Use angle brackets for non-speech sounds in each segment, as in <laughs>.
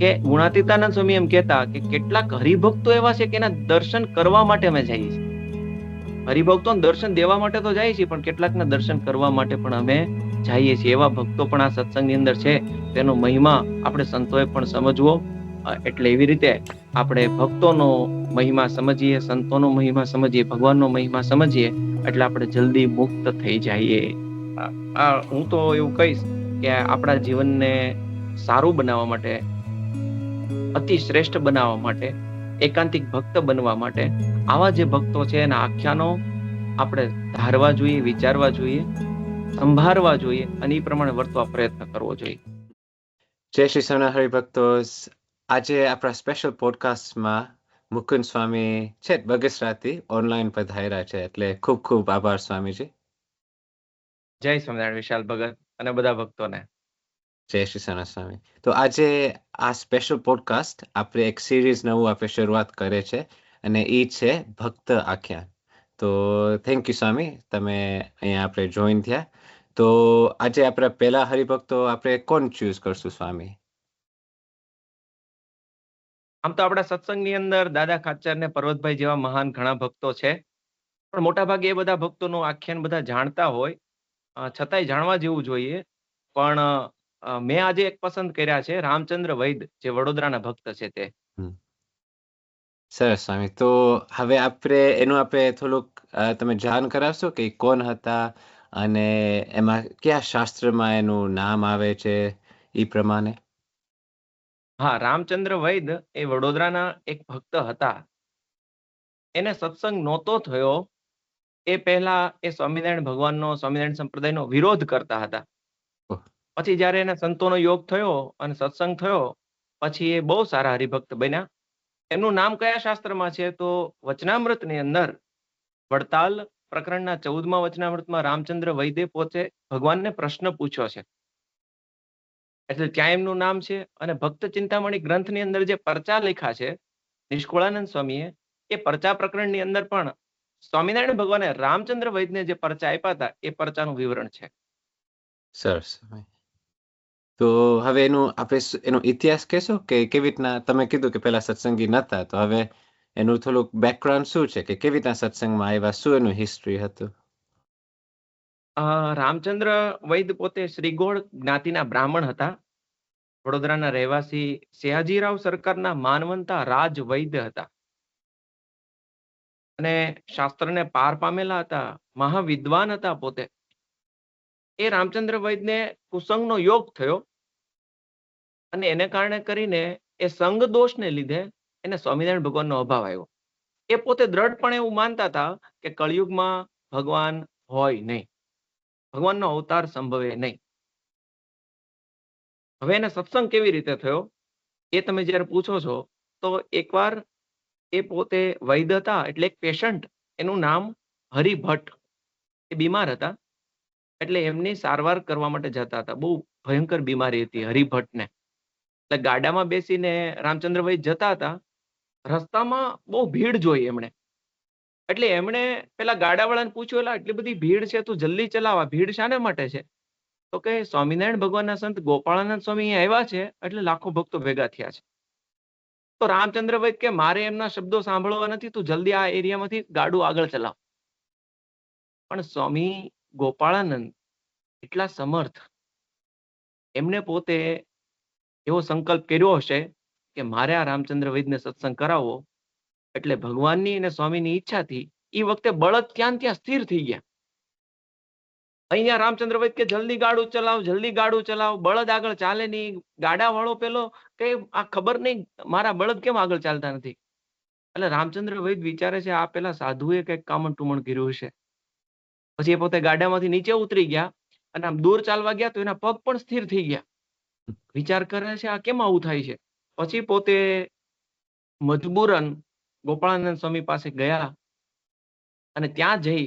કે ગુણાતીતાનંદ સ્વામી એમ કહેતા કે કેટલાક હરિભક્તો એવા છે કે એના દર્શન કરવા માટે અમે જઈએ છીએ. હરિભક્તો દર્શન દેવા માટે તો જઈએ છીએ, પણ કેટલાકના દર્શન કરવા માટે પણ અમે જઈએ છીએ. એવા ભક્તો પણ આ સત્સંગની અંદર છે. તેનો મહિમા આપણે સંતોએ પણ સમજવો. એટલે એવી રીતે આપણે ભક્તોનો મહિમા સમજીએ, સંતોનો મહિમા સમજીએ, ભગવાનનો મહિમા સમજીએ, એટલે આપણે જલ્દી મુક્ત થઈ જઈએ. હું તો એવું કહીશ કે આપણા જીવનને સારું બનાવવા માટે અતિ શ્રેષ્ઠ બનાવવા માટે એકાંતિક ભક્ત બનવા માટે આવા જે ભક્તો છે એના આખ્યાનો આપણે ધારવા જોઈએ વિચારવા જોઈએ સંભાળવા જોઈએ અને એ પ્રમાણે વર્તવા પ્રયત્ન કરવો જોઈએ. જય શ્રી સોના હરિભક્તો. આજે આપણા સ્પેશિયલ પોડકાસ્ટમાં મુકુંદ સ્વામી છે બગસરાથી ઓનલાઈન પધાર્યા છે. એટલે ખૂબ ખૂબ આભાર સ્વામીજી. જય સ્વામિનારાયણ વિશાલ ભગત અને બધા ભક્તોને. જય શ્રી સોના સ્વામી. તો આજે આ સ્પેશિયલ પોડકાસ્ટ આપણે એક સિરીઝ નવું આપણે શરૂઆત કરે છે અને એ છે ભક્ત આખ્યાન. તો થેન્ક યુ સ્વામી, તમે અહીંયા આપણે જોઈન થયા. તો આજે આપણા પહેલા હરિભક્તો આપણે કોણ ચૂઝ કરશું સ્વામી? આમ તો આપણા સત્સંગની અંદર દાદા ખાચર ને પર્વતભાઈ જેવા મહાન ઘણા ભક્તો છે. પણ મોટા ભાગે એ બધા ભક્તોનું આખ્યાન બધા જાણતા હોય. છતાંય જાણવા જેવું જોઈએ. પણ મેં આજે એક પસંદ કર્યા છે રામચંદ્ર વૈદ જે વડોદરાના ભક્ત છે તે. સરસ સ્વામી. તો હવે આપણે એનું આપણે થોડુંક તમે જાણ કરાવશો કે કોણ હતા અને એમાં કયા શાસ્ત્રમાં એનું નામ આવે છે એ પ્રમાણે? હા રામચંદ્ર વૈદ એ વડોદરાના એક ભક્ત હતા. એને સત્સંગ નહોતો થયો. એ પહેલા એ સ્વામિનારાયણ ભગવાનનો સ્વામિનારાયણ સંપ્રદાયનો વિરોધ કરતા હતા. પછી જ્યારે એને સંતોનો યોગ થયો અને સત્સંગ થયો, પછી એ બહુ સારા હરિભક્ત બન્યા. એમનું નામ કયા શાસ્ત્રમાં છે? તો વચનામૃતની અંદર વડતાલ પ્રકરણના ચૌદમાં વચનામૃતમાં રામચંદ્ર વૈદે પોતે ભગવાનને પ્રશ્ન પૂછ્યો છે. એટલે ત્યાં એમનું નામ છે અને ભક્ત ચિંતામણી ગ્રંથની અંદર જે પરચા લખ્યા છે, નિષ્કુળાનંદ સ્વામીએ, એ પરચા પ્રકરણની અંદર પણ સ્વામિનારાયણ ભગવાને રામચંદ્ર વૈદને જે પરચા આપ્યા હતા, એ પરચાનું વિવરણ છે. સરસ. તો હવે એનું આપણે એનો ઇતિહાસ કહેશો કે કેવી રીતના, તમે કીધું કે પહેલા સત્સંગી નહોતા તો હવે એનું થોડુંક બેકગ્રાઉન્ડ શું છે? કે કેવી રીતના સત્સંગમાં આવ્યા? શું એનું હિસ્ટ્રી હતું? રામચંદ્ર વૈદ પોતે શ્રીગોળ જ્ઞાતિના બ્રાહ્મણ હતા. વડોદરાના રહેવાસી સયાજીરાવ સરકારના માનવંતા રાજ વૈદ હતા. અને શાસ્ત્રને પાર પામેલા હતા, મહાવિદ્વાન હતા પોતે. એ રામચંદ્ર વૈદને કુસંગનો યોગ થયો અને એને કારણે કરીને એ સંગ દોષને લીધે એને સ્વામિનારાયણ ભગવાનનો અભાવ આવ્યો. એ પોતે દ્રઢપણે એવું માનતા હતા કે કળિયુગમાં ભગવાન હોય નહીં. ભગવાનનો અવતાર સંભવે નહીં. હવે એને સત્સંગ કેવી રીતે થયો એ તમે જ્યારે પૂછો છો, તો એકવાર એ પોતે વૈદ્ય હતા એટલે એક પેશન્ટ એનું નામ હરિભટ્ટ. એ બીમાર હતા. એટલે એમની સારવાર કરવા માટે જતા હતા. બહુ ભયંકર બીમારી હતી હરિભટ્ટને. એટલે ગાડામાં બેસીને રામચંદ્રભાઈ જતા હતા. રસ્તામાં બહુ ભીડ જોઈ એમણે. એટલે એમણે પેલા ગાડાવાળાને પૂછ્યું, એલા એટલી બધી ભીડ છે, તું જલ્દી ચલાવા. ભીડ શાને માટે છે? તો કે સ્વામિનારાયણ ભગવાનના સંત ગોપાળાનંદ સ્વામી આવ્યા છે, એટલે લાખો ભક્તો ભેગા થયા છે. તો રામચંદ્રભાઈ કે, મારે એમના શબ્દો સાંભળવા નથી. તું જલ્દી આ એરિયામાંથી ગાડું આગળ ચલાવ. પણ સ્વામી ગોપાળાનંદ એટલા સમર્થ. એમને પોતે એવો સંકલ્પ કર્યો હશે કે મારે આ રામચંદ્ર વૈદને સત્સંગ કરાવવો. એટલે ભગવાનની અને સ્વામીની ઈચ્છાથી એ વખતે બળદ ત્યાં ત્યાં સ્થિર થઈ ગયા. અહીંયા રામચંદ્ર વૈદ કે જલ્દી ગાડું ચલાવ, જલ્દી ગાડું ચલાવ, બળદ આગળ ચાલે નહીં ગાડા વાળો પેલો કે આ ખબર નહીં મારા બળદ કેમ આગળ ચાલતા નથી. એટલે રામચંદ્ર વૈદ વિચારે છે આ પેલા સાધુએ કંઈક કામણ ટુમણ કર્યું હશે. પછી એ પોતે ગાડામાંથી નીચે ઉતરી ગયા અને આમ દૂર ચાલવા ગયા તો એના પગ પણ સ્થિર થઈ ગયા. વિચાર કરે છે આ કેમ આવું થાય છે? પછી પોતે મજબૂરન ગોપાળાનંદ સ્વામી પાસે ગયા અને ત્યાં જઈ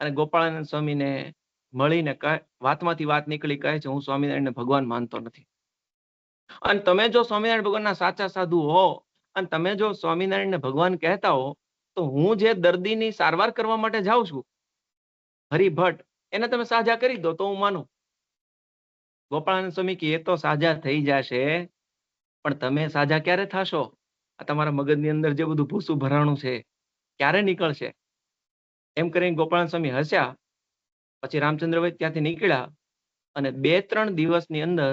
અને ગોપાળાનંદ સ્વામીને મળીને વાતમાંથી વાત નીકળી કહે છે, હું સ્વામિનારાયણને ભગવાન માનતો નથી. અને તમે જો સ્વામિનારાયણ ભગવાનના સાચા સાધુ હો અને તમે જો સ્વામિનારાયણને ભગવાન કહેતા હો, તો હું જે દર્દીની સારવાર કરવા માટે જાઉં છું હરિભટ્ટ. એને તમે સાજા કરી દો તો હું માનું. ગોપાળાનંદ સ્વામી કે એ તો સાજા થઈ જશે, પણ તમે સાજા ક્યારે થશો? આ તમારા મગજની અંદર જે બધું ભૂસું ભરાણું છે, ક્યારે નીકળશે? એમ કરીને ગોપાળાનંદ સ્વામી હસ્યા. પછી રામચંદ્ર વૈદ ત્યાંથી નીકળ્યા અને બે ત્રણ દિવસની અંદર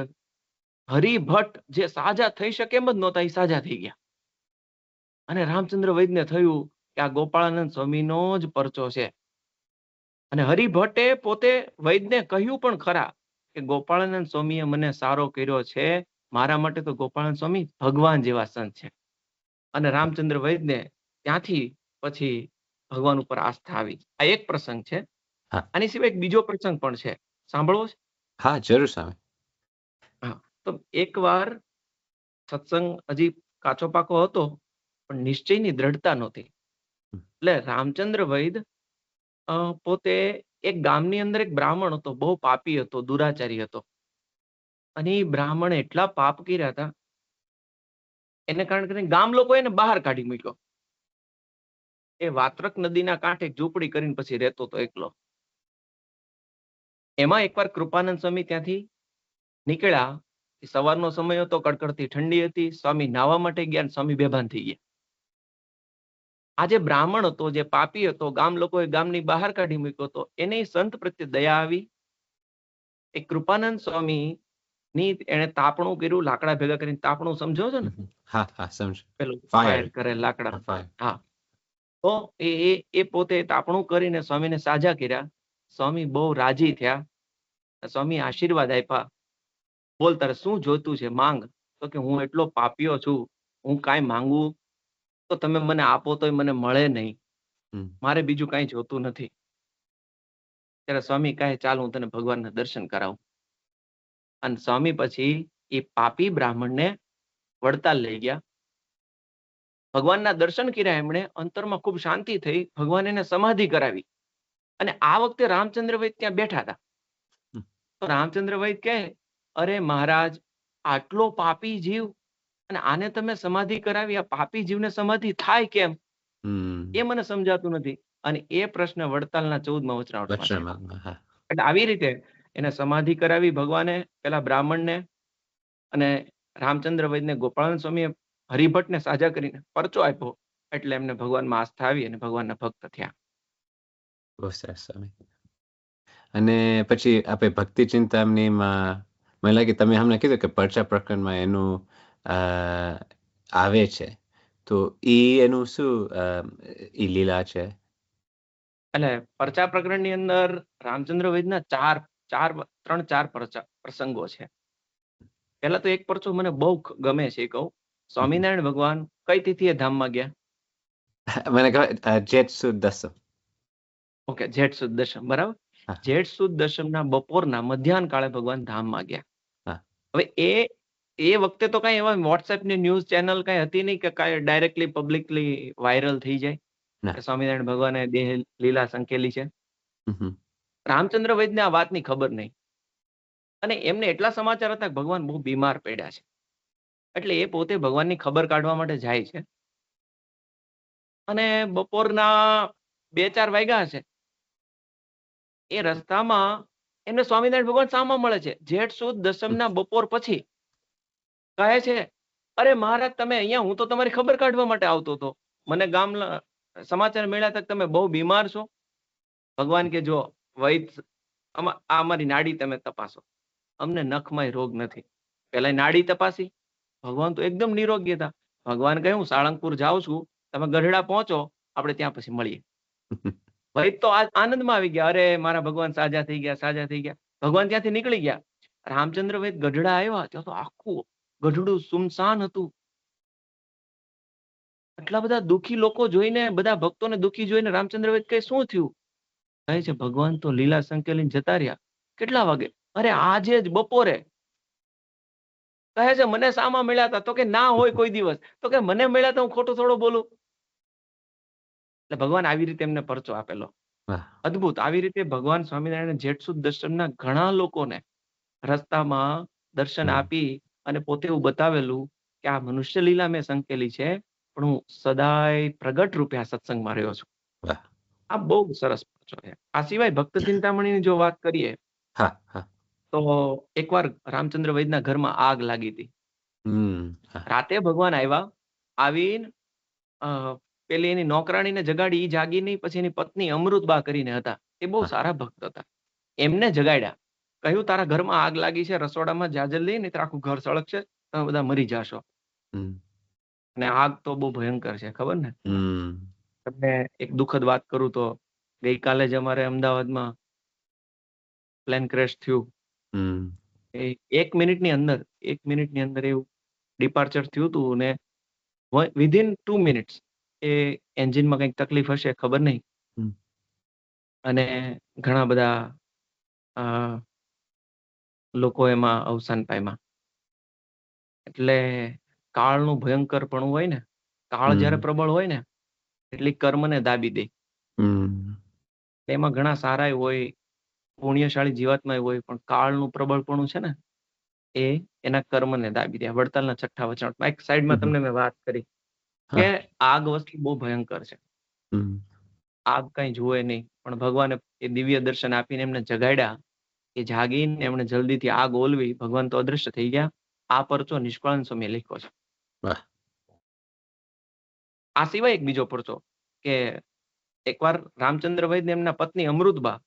હરિભટ્ટ જે સાજા થઈ શકે એમ જ નહોતા એ સાજા થઈ ગયા. અને રામચંદ્ર વૈદને થયું કે આ ગોપાળાનંદ સ્વામીનો જ પરચો છે. અને હરિભટ્ટે પોતે વૈદને કહ્યું પણ ખરા કે ગોપાળાનંદ સ્વામીએ મને સારો કર્યો છે મારા માટે તો ગોપાળાનંદ સ્વામી ભગવાન જેવા સંત છે. અને રામચંદ્ર વૈદને ત્યાંથી પછી ભગવાન ઉપર આસ્થા આવી. આ એક પ્રસંગ છે. આની સિવાય એક બીજો પ્રસંગ પણ છે. સાંભળવો છે હા જરૂર હા તો એકવાર સત્સંગ હજી કાચો પાકો હતો પણ નિશ્ચયની દ્રઢતા નહોતી. એટલે રામચંદ્ર વૈદ પોતે એક ગામની અંદર એક બ્રાહ્મણ હતો, બહુ પાપી હતો, દુરાચારી હતો. અને એ બ્રાહ્મણે એટલા પાપ કર્યા હતા એને કારણ કરીને ગામ લોકો એને બહાર કાઢી મૂક્યો. એ વાત્રક નદીના કાંઠે ઝૂંપડી કરીને પછી રહેતો હતો એકલો. એમાં એકવાર કૃપાનંદ સ્વામી ત્યાંથી નીકળ્યા. સવારનો સમય હતો, કડકડતી ઠંડી હતી. સ્વામી નાવા માટે ગયા સ્વામી બેભાન થઈ ગયા. આ જે બ્રાહ્મણ હતો જે પાપી હતો ગામ લોકોએ ગામની બહાર કાઢી મૂક્યો હતો એને સંત પ્રત્યે દયા આવી. એ કૃપાનંદ સ્વામી ની એને તાપણું કર્યું લાકડા ભેગા કરીને તાપણું સમજો છો ને? હા હા સમજ. પેલું ફાયર કરે લાકડા. હા તો એ એ એ પોતે તાપણું કરીને સ્વામીને સાજા કર્યા. સ્વામી બહુ રાજી થયા. સ્વામી આશીર્વાદ આપ્યા. બોલ તારે શું જોતું છે? માંગ. તો કે હું એટલો પાપ્યો છું. હું કાંઈ માંગુ તો તમે મને આપો તોય મને મળે નહીં. મારે બીજું કઈ જોતું નથી. ત્યારે સ્વામી કહે ચાલ હું તને ભગવાનના દર્શન કરાવું. અને સ્વામી પછી એ પાપી બ્રાહ્મણને વડતાલ લઈ ગયા. ભગવાનના દર્શન કર્યા એમણે અંતરમાં ખૂબ શાંતિ થઈ ભગવાન એને સમાધિ કરાવી. અને આ વખતે રામચંદ્ર વૈદ ત્યાં બેઠા હતા. તો રામચંદ્ર વૈદ કહે અરે મહારાજ આટલો પાપી જીવ અને આને તમે સમાધિ કરાવી આ પાપી જીવને સમાધિ થાય કેમ? એ મને સમજાતું નથી. અને એ પ્રશ્ન વડતાલના ચૌદમાં હા. એટલે આવી રીતે એને સમાધિ કરાવી ભગવાને પેલા બ્રાહ્મણને અને રામચંદ્ર વૈદને ગોપાલ સ્વામીએ હરિભટ્ટને સાજા કરીને પરચો આપ્યો. એટલે એમને ભગવાનમાં આસ્થા આવી અને ભગવાનના ભક્ત થયા. બહુ સરસ સ્વામી. અને પછી આપણે ભક્તિ ચિંતામણીમાં મને લાગે તમે હમણાં કીધું કે પરચા પ્રકરણમાં એનું આવે છે. તો એ એનું શું એ લીલા છે? એટલે પરચા પ્રકરણની અંદર રામચંદ્ર વૈદના ચાર ચાર ત્રણ ચાર પ્રસંગો છે. પહેલા તો એક પરચો મને બહુ ગમે છે કહું. સ્વામિનારાયણ ભગવાન કઈ તિથિએ ધામમાં ગયા? <laughs> મને ખબર જેઠ સુદ દસમ. ઓકે જેઠ સુદ દશમ બરાબર. જેઠ સુદ દશમના બપોરના મધ્યાહન કાળે ભગવાન ધામમાં ગયા. હવે એ એ વખતે તો કઈ એવા વોટ્સએપની ન્યૂઝ ચેનલ કઈ હતી નહીં કે કઈ ડાયરેક્ટલી પબ્લિકલી વાયરલ થઈ જાય સ્વામિનારાયણ ભગવાને દેહ લીલા સંકેલી છે. રામચંદ્ર વૈદને આ વાતની ખબર નહીં. અને એમને એટલા સમાચાર હતા કે ભગવાન બહુ બીમાર પડ્યા છે. એટલે એ પોતે ભગવાનની ખબર કાઢવા માટે જાય છે. અને બપોરના બે ચાર વાગ્યા છે એ રસ્તામાં એમને સ્વામિનારાયણ ભગવાન સામા મળે છે. જેઠ સુદ દસમના બપોર પછી કહે છે અરે મહારાજ તમે અહીંયા હું તો તમારી ખબર કાઢવા માટે આવતો હતો. મને ગામ સમાચાર મળ્યા તક તમે બહુ બીમાર છો. ભગવાન કે જો વૈદ આ અમારી નાડી તમે તપાસો. અમને નખમાં રોગ નથી. પેલા નાડી તપાસી. ભગવાન તો એકદમ નિરોગ્ય હતા. ભગવાન કહે હું સાળંગપુર જાઉં છું. તમે ગઢડા પહોંચો. આપણે ત્યાં પછી મળીએ. <laughs> વૈદ તો આ- આનંદમાં આવી ગયા. અરે મારા ભગવાન સાજા થઈ ગયા સાજા થઈ ગયા. ભગવાન ત્યાંથી નીકળી ગયા. રામચંદ્ર વૈદ ગઢડા આવ્યા. ત્યાં તો આખું ગઢડું સુમસાન હતું. આટલા બધા દુખી લોકો જોઈને બધા ભક્તોને દુખી જોઈને રામચંદ્ર વૈદ કહે શું થયું? કહે છે ભગવાન તો લીલા સંકેલીને જતા રહ્યા. કેટલા વાગે? અરે આજે જ બપોરે. કહે છે મને સામા મળ્યા હતા તો કે ના હોય કોઈ દિવસ. તો કે મને મળ્યા તો હું ખોટું થોડો બોલું. એટલે ભગવાન આવી રીતે એમને પરચો આપેલો. અદ્ભુત. આવી રીતે ભગવાન સ્વામિનારાયણ જેઠસુદ દર્શનના ઘણા લોકોને રસ્તામાં દર્શન આપી અને પોતે એવું બતાવેલું કે આ મનુષ્ય લીલા મેં સંકેલી છે પણ હું સદાય પ્રગટ રૂપે આ સત્સંગમાં રહ્યો છું. આ બહુ સરસ છે. આ સિવાય ભક્ત ચિંતામણીની જો વાત કરીએ તો એકવાર રામચંદ્ર વૈદના ઘરમાં આગ લાગી હતી. રાતે ભગવાન આવ્યા આવીને પેલી એની નોકરાણીને જગાડી જાગી નહીં પછી એની પત્ની અમૃતબા કરીને હતા. એ બહુ સારા ભક્ત હતા. એમને જગાડ્યા. કહ્યું તારા ઘરમાં આગ લાગી છે રસોડામાં જાજલ લઈ ને આખું ઘર સળગશે તમે બધા મરી જાશો. અને આગ તો બહુ ભયંકર છે ખબર ને? તમને એક દુઃખદ વાત કરું તો ગઈકાલે જ અમારે અમદાવાદમાં પ્લેન ક્રેશ થયું. એક મિનિટ મિનિટની અંદર એક મિનિટની અંદર એવું ડિપાર્ચર થયું હતું ને વિધિન ટુ મિનિટ્સ એ એન્જિનમાં કંઈક તકલીફ હશે ખબર નહીં? અને ઘણા બધા લોકો એમાં અવસાન પામ્યા એટલે કાળનું ભયંકર પણ હોય ને કાળ જ્યારે પ્રબળ હોય ને એટલી કર્મને દાબી દે. એમાં ઘણા સારા હોય પુણ્યશાળી જીવાતમાં હોય પણ કાળનું પ્રબળપણું છે ને એ એના કર્મને દાબી દે. વડતાલના છઠ્ઠા વચનમાં એક સાઈડમાં. તમને મેં વાત કરી કે આગ વસ્તુ બહુ ભયંકર છે. આગ કઈ જુએ નહીં પણ ભગવાને એ દિવ્ય દર્શન આપીને એમને જગાડ્યા એ જાગીને એમણે જલ્દીથી આગ ઓલવી ભગવાન તો અદ્રશ્ય થઈ ગયા. આ પરચો નિષ્કળન સમય લખ્યો છે. આ સિવાય એક બીજો પરચો કે એકવાર રામચંદ્ર વૈદ એમના પત્ની અમૃતબા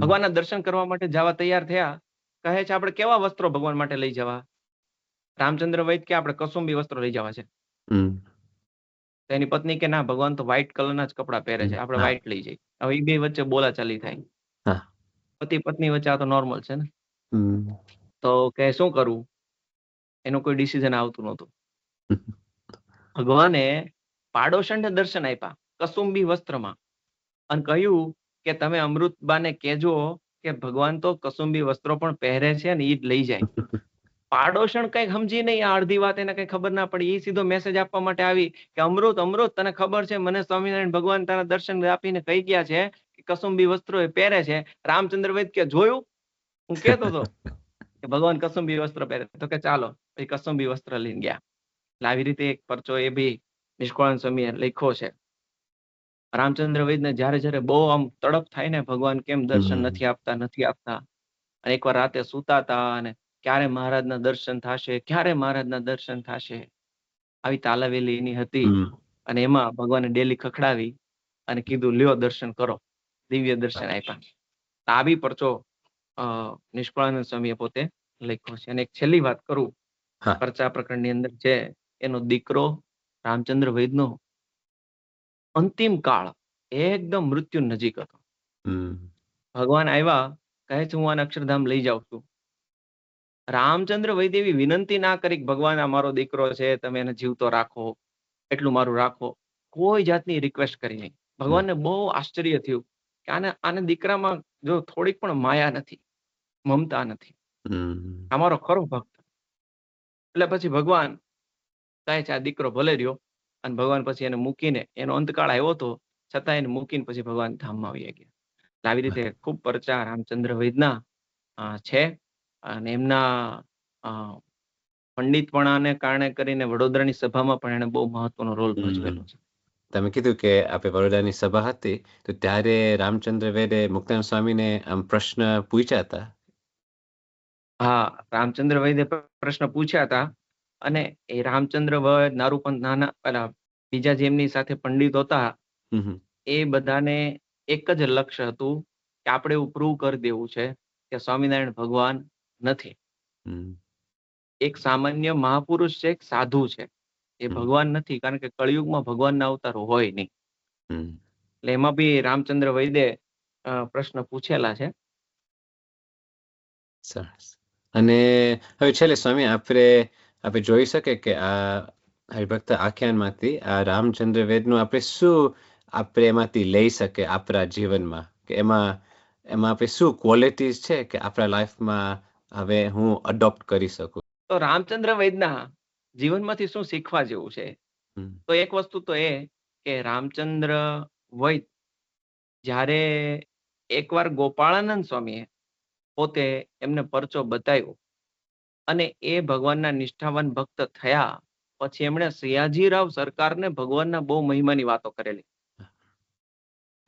ભગવાનના દર્શન કરવા માટે જવા તૈયાર થયા. કહે છે આપણે કેવા વસ્ત્રો ભગવાન માટે લઈ જવા? રામચંદ્ર વૈદ કે આપણે કસુંબી વસ્ત્રો લઈ જવા છે. એની પત્ની કે ના ભગવાન તો વ્હાઈટ કલરના જ કપડા પહેરે છે. આપણે. વ્હાઈટ લઈ જઈએ. હવે એ બે વચ્ચે બોલાચાલી થાય. હા. પતિ પત્ની વચ્ચે આ તો નોર્મલ છે ને? તો કે શું કરવું એનું કોઈ ડિસિઝન આવતું નહોતું. <laughs> ભગવાને પાડોશણને દર્શન આપ્યા કસુંબી વસ્ત્રમાં. અને કહ્યું કે તમે અમૃતબાને કહેજો કે ભગવાન તો કસુંબી વસ્ત્રો પણ પહેરે છે ને ઈ જ લઈ જાય. <laughs> પાડોશણ કઈ સમજી નહીં આ અડધી વાત એને કઈ ખબર ના પડી. એ સીધો મેસેજ આપવા માટે આવી કે અમૃત અમૃત તને ખબર છે મને સ્વામિનારાયણ ભગવાન તારા દર્શન આપીને કહી ગયા છે કસુંબી વસ્ત્રો એ પહેરે છે. રામચંદ્ર વૈદ કે જોયું? હું કેતો હતો <laughs> કે ભગવાન કસુંબી વસ્ત્ર પહેરે તો કે ચાલો પછી કસુંબી વસ્ત્ર લઈને ગયા. એટલે આવી રીતે એક પરચો એ બી નિષ્કળાન સ્વામીએ લખ્યો છે. રામચંદ્ર વૈદને જ્યારે જ્યારે બહુ આમ તડપ થાય ને ભગવાન કેમ દર્શન નથી આપતા નથી આપતા? અને એકવાર રાતે સુતા હતા અને ક્યારે મહારાજના દર્શન થશે? ક્યારે મહારાજના દર્શન થશે? આવી તાલાવેલી એની હતી અને એમાં ભગવાને ડેલી ખખડાવી અને કીધું લ્યો દર્શન કરો. દિવ્ય દર્શન આપ્યા. આ બી પરચો નિષ્કળાનંદ સ્વામીએ પોતે લખ્યો છે. અને એક છેલ્લી વાત કરું. પરચા પ્રકરણની અંદર છે એનો દીકરો રામચંદ્ર વૈદનો અંતિમ કાળ એકદમ મૃત્યુ નજીક હતો. ભગવાન આવ્યા કહે છે હું આને અક્ષરધામ લઈ જાઉં છું. રામચંદ્ર વૈદેવી વિનંતી ના કરી ભગવાન આ મારો દીકરો છે તમે એને જીવતો રાખો એટલું મારું રાખો. કોઈ જાતની રિક્વેસ્ટ કરી નહીં. ભગવાનને બહુ આશ્ચર્ય થયું. કે આને આને દીકરામાં જો થોડીક પણ માયા નથી મમતા નથી અમારો ખરો ભક્ત. એટલે પછી ભગવાન કહે છે આ દીકરો ભલે રહ્યો અને ભગવાન પછી એને મૂકીને એનો અંતકાળ આવ્યો હતો છતાં એને મૂકીને પછી ભગવાન ધામમાં આવી ગયા. એટલે આવી રીતે ખૂબ પરચા રામચંદ્ર વૈદના છે. અને એમના પંડિતપણાને કારણે કરીને વડોદરાની સભામાં પણ એને બહુ મહત્વનો રોલ. ભજવેલો છે. તમે કીધું કે આપણે બરોડાની સભા હતી તો ત્યારે રામચંદ્ર વેદે મુક્તાન સ્વામીને આમ પ્રશ્ન પૂછ્યા હતા હા રામચંદ્ર વૈદે પ્રશ્ન પૂછ્યા હતા અને એ રામચંદ્ર વૈદ નારૂપંત નાના પેલા બીજા જેમની સાથે પંડિત હતા. એ બધાને એક જ લક્ષ્ય હતું કે આપણે એવું પ્રૂવ કરી દેવું છે કે સ્વામિનારાયણ ભગવાન નથી. એક સામાન્ય મહાપુરુષ છે એક સાધુ છે. એ. ભગવાન નથી કારણ કે કળિયુગમાં ભગવાનના અવતારો હોય નહીં. એટલે એમાં બી રામચંદ્ર વૈદે પ્રશ્ન પૂછેલા છે. સરસ. અને હવે છેલ્લે સ્વામી આપણે આપણે જોઈ શકે કે આ હરિભક્ત આખ્યાનમાંથી આ રામચંદ્ર વેદનું આપણે શું આપણે એમાંથી લઈ શકે આપણા જીવનમાં? કે એમાં એમાં આપણે શું ક્વોલિટીઝ છે કે આપણા લાઈફમાં હવે હું અડોપ્ટ કરી શકું? તો રામચંદ્ર વૈદના જીવનમાંથી શું શીખવા જેવું છે? તો એક વસ્તુ તો એ કે રામચંદ્ર વૈદ જ્યારે એકવાર ગોપાળાનંદ સ્વામીએ પોતે એમને પરચો બતાવ્યો અને એ ભગવાનના નિષ્ઠાવાન ભક્ત થયા પછી એમણે સયાજીરાવ સરકારને ભગવાનના બહુ મહિમાની વાતો કરેલી.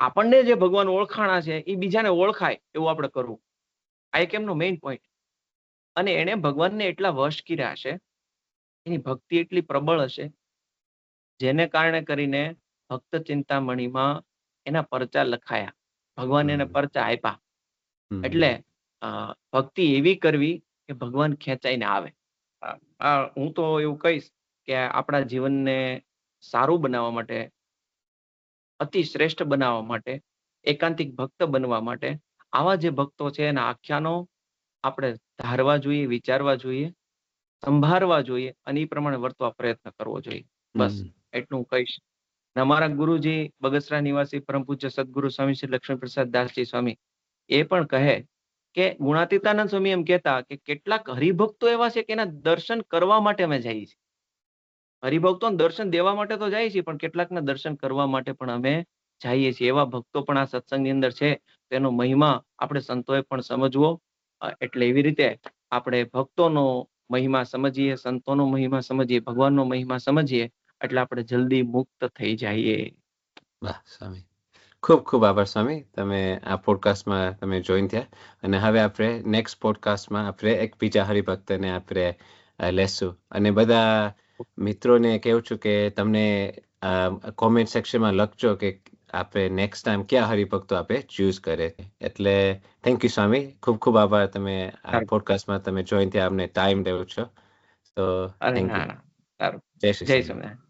આપણને જે ભગવાન ઓળખાણા છે એ બીજાને ઓળખાય એવું આપણે કરવું. આ એક એમનો મેઇન પોઈન્ટ અને એણે ભગવાનને એટલા વશ કર્યા છે એની ભક્તિ એટલી પ્રબળ હશે જેને કારણે કરીને ભક્ત ચિંતામણીમાં એના પરચા લખાયા. ભગવાન એને પરચા આપ્યા. એટલે ભક્તિ એવી કરવી કે ભગવાન ખેંચાઈને આવે. હું તો એવું કહીશ કે આપણા જીવનને સારું બનાવવા માટે અતિ શ્રેષ્ઠ બનાવવા માટે એકાંતિક ભક્ત બનવા માટે આવા જે ભક્તો છે એના આખ્યાનો આપણે ધારવા જોઈએ વિચારવા જોઈએ. સંભાળવા જોઈએ અને એ પ્રમાણે વર્તવા પ્રયત્ન કરવો જોઈએ. બસ. એટલું હું કહીશ. અમારા ગુરુજી બગસરા નિવાસી પરમ પૂજ્ય સદગુરુ સ્વામી શ્રી લક્ષ્મી પ્રસાદ દાસજી સ્વામી એ પણ કહે કે ગુણાતીતાનંદ સ્વામી એમ કહેતા કે કેટલાક હરિભક્તો એવા છે કે એના દર્શન કરવા માટે અમે જઈએ છીએ. હરિભક્તોને દર્શન દેવા માટે તો જઈએ છીએ પણ કેટલાકના દર્શન કરવા માટે પણ અમે જઈએ છીએ. એવા ભક્તો પણ આ સત્સંગની અંદર છે. તેનો મહિમા આપણે સંતોએ પણ સમજવો. એટલે એવી રીતે આપણે ભક્તોનો મહિમા સમજીએ, સંતોનો મહિમા સમજીએ, ભગવાનનો મહિમા સમજીએ, એટલે આપણે જલ્દી મુક્ત થઈ જઈએ. વાહ, સ્વામી. ખૂબ ખૂબ આભાર, સ્વામી. તમે આ પોડકાસ્ટમાં તમે જોઈન થયા. અને હવે આપણે નેક્સ્ટ પોડકાસ્ટમાં આપણે એક બીજા હરિભક્તને આપણે લેશું. અને બધા મિત્રોને કહું છું કે તમને કોમેન્ટ સેક્શનમાં લખજો કે આપણે નેક્સ્ટ ટાઈમ કયા હરિભક્તો આપણે ચૂઝ કરે. એટલે થેન્ક યુ સ્વામી. ખૂબ ખૂબ આભાર તમે આ. પોડકાસ્ટમાં તમે જોઈન થયા. અમને ટાઈમ દેવો છો. તો થેન્ક યુ જય શ્રી જય સ્વામિનારાયણ.